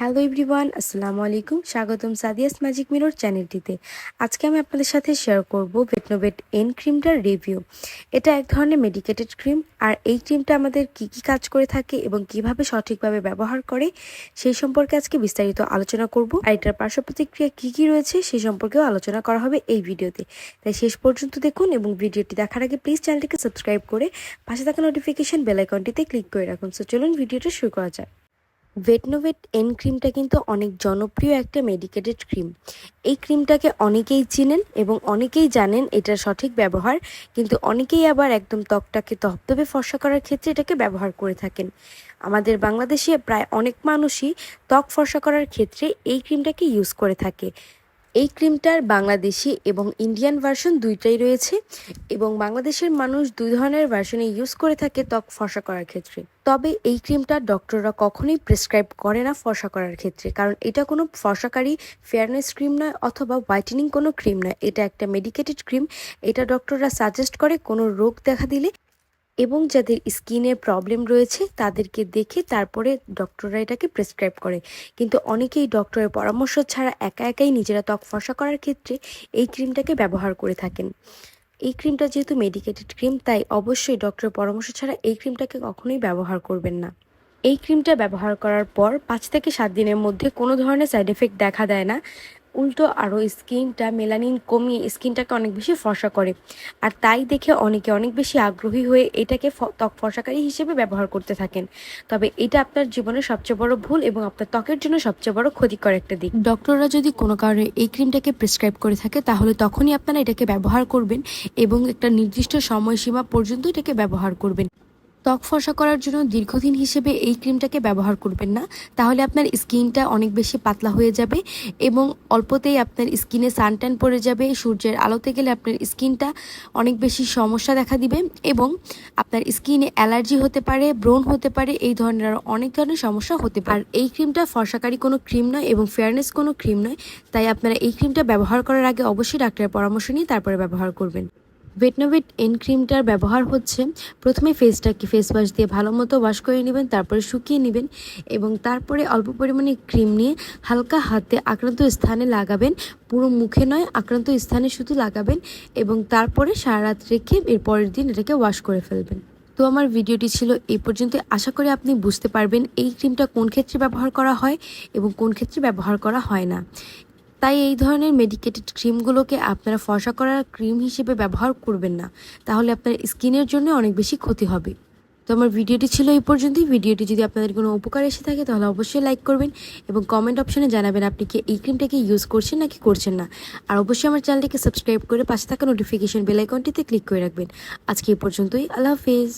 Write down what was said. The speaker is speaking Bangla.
হ্যালো এভরিওয়ান, আসসালামু আলাইকুম। স্বাগতম সাদিয়াস ম্যাজিক মিরর চ্যানেলটিতে। আজকে আমি আপনাদের সাথে শেয়ার করব ভেটনোভেট এন ক্রিমটার রিভিউ এটা এক ধরনের মেডিকেটেড ক্রিম আর এই ক্রিমটা আমাদের কি কি কাজ করে থাকে এবং কীভাবে সঠিকভাবে ব্যবহার করে, সেই সম্পর্কে আজকে বিস্তারিত আলোচনা করব। আর এটার পার্শ্ব প্রতিক্রিয়া কী কী রয়েছে, সেই সম্পর্কেও আলোচনা করা হবে এই ভিডিওতে। তাই শেষ পর্যন্ত দেখুন এবং ভিডিওটি দেখার আগে প্লিজ চ্যানেলটিকে সাবস্ক্রাইব করে পাশে থাকা নোটিফিকেশন বেল আইকনটিতে ক্লিক করে রাখুন। সো চলুন ভিডিওটা শুরু করা যাক। ভেটনোভেট এন ক্রিমটা কিন্তু অনেক জনপ্রিয় একটা মেডিকেটেড ক্রিম এই ক্রিমটাকে অনেকেই চিনেন এবং অনেকেই জানেন এটার সঠিক ব্যবহার, কিন্তু অনেকেই আবার একদম ত্বকটাকে তপতপে ফর্সা করার ক্ষেত্রে এটাকে ব্যবহার করে থাকেন। আমাদের বাংলাদেশে প্রায় অনেক মানুষই ত্বক ফর্সা করার ক্ষেত্রে এই ক্রিমটাকে ইউজ করে থাকে। এই ক্রিমটার বাংলাদেশি এবং ইন্ডিয়ান ভার্সন দুইটাই রয়েছে এবং বাংলাদেশের মানুষ দুই ধরনের ভার্সনে ইউজ করে থাকে ত্বক ফসা করার ক্ষেত্রে। তবে এই ক্রিমটা ডক্টররা কখনোই প্রেসক্রাইব করে না ফসা করার ক্ষেত্রে, কারণ এটা কোনো ফসাকারী ফেয়ারনেস ক্রিম নয় অথবা হোয়াইটেনিং কোনো ক্রিম নয়। এটা একটা মেডিকেটেড ক্রিম এটা ডক্টররা সাজেস্ট করে কোনো রোগ দেখা দিলে এবং যাদের স্কিনের প্রবলেম রয়েছে, তাদেরকে দেখে তারপরে ডক্টররা এটাকে প্রেসক্রাইব করে। কিন্তু অনেকেই ডক্টরের পরামর্শ ছাড়া একা একাই নিজেরা ত্বক ফর্সা করার ক্ষেত্রে এই ক্রিমটাকে ব্যবহার করে থাকেন। এই ক্রিমটা যেহেতু মেডিকেটেড ক্রিম তাই অবশ্যই ডক্টরের পরামর্শ ছাড়া এই ক্রিমটাকে কখনোই ব্যবহার করবেন না। এই ক্রিমটা ব্যবহার করার পর পাঁচ থেকে সাত দিনের মধ্যে কোনো ধরনের সাইড এফেক্ট দেখা দেয় না। উল্টো আরও স্কিনটা, মেলানিন কমিয়ে স্কিনটাকে অনেক বেশি ফর্সা করে। আর তাই দেখে অনেকে অনেক বেশি আগ্রহী হয়ে এটাকে ত্বক ফর্সাকারী হিসেবে ব্যবহার করতে থাকেন। তবে এটা আপনার জীবনের সবচেয়ে বড় ভুল এবং আপনার ত্বকের জন্য সবচেয়ে বড় ক্ষতিকর একটা দিক। ডক্টররা যদি কোনো কারণে এই ক্রিমটাকে প্রেসক্রাইব করে থাকে, তাহলে তখনই আপনারা এটাকে ব্যবহার করবেন এবং একটা নির্দিষ্ট সময়সীমা পর্যন্ত এটাকে ব্যবহার করবেন। ত্বক ফর্সা করার জন্য দীর্ঘদিন হিসেবে এই ক্রিমটাকে ব্যবহার করবেন না। তাহলে আপনার স্কিনটা অনেক বেশি পাতলা হয়ে যাবে এবং অল্পতেই আপনার স্কিনে সানট্যান পড়ে যাবে, সূর্যের আলোতে গেলে আপনার স্কিনটা অনেক বেশি সমস্যা দেখা দিবে এবং আপনার স্কিনে অ্যালার্জি হতে পারে, ব্রণ হতে পারে, এই ধরনের অনেক ধরনের সমস্যা হতে পারে। এই ক্রিমটা ফর্সাকারী কোনো ক্রিম নয় এবং ফেয়ারনেস কোনো ক্রিম নয়, তাই আপনারা এই ক্রিমটা ব্যবহার করার আগে অবশ্যই ডাক্তারের পরামর্শ নিয়ে তারপরে ব্যবহার করবেন। ভেটনোভেট এন ক্রিমটার ব্যবহার হচ্ছে। প্রথমে ফেসটাকে ফেস ওয়াশ দিয়ে ভালো মতো ওয়াশ করে নেবেন, তারপরে শুকিয়ে নেবেন এবং তারপরে অল্প পরিমাণে ক্রিম নিয়ে হালকা হাতে আক্রান্ত স্থানে লাগাবেন। পুরো মুখে নয়, আক্রান্ত স্থানে শুধু লাগাবেন এবং তারপরে সারা রাত রেখে এর পরের দিন এটাকে ওয়াশ করে ফেলবেন। তো আমার ভিডিওটি ছিল এই পর্যন্ত। আশা করি আপনি বুঝতে পারবেন এই ক্রিমটা কোন ক্ষেত্রে ব্যবহার করা হয় এবং কোন ক্ষেত্রে ব্যবহার করা হয় না। তাই এই ধরনের মেডিকেটেড ক্রিমগুলোকে আপনারা ফসা করার ক্রিম হিসেবে ব্যবহার করবেন না। তাহলে আপনার স্কিনের জন্য অনেক বেশি ক্ষতি হবে। তো আমার ভিডিওটি ছিল এই পর্যন্তই। ভিডিওটি যদি আপনাদের কোনো উপকার এসে থাকে, তাহলে অবশ্যই লাইক করবেন এবং কমেন্ট অপশনে জানাবেন আপনি কি এই ক্রিমটাকে ইউজ করছেন নাকি করছেন না। আর অবশ্যই আমার চ্যানেলটিকে সাবস্ক্রাইব করে পাশে থাকা নোটিফিকেশন বেলাইকনটিতে ক্লিক করে রাখবেন। আজকে এই পর্যন্তই। আল্লাহ হাফেজ।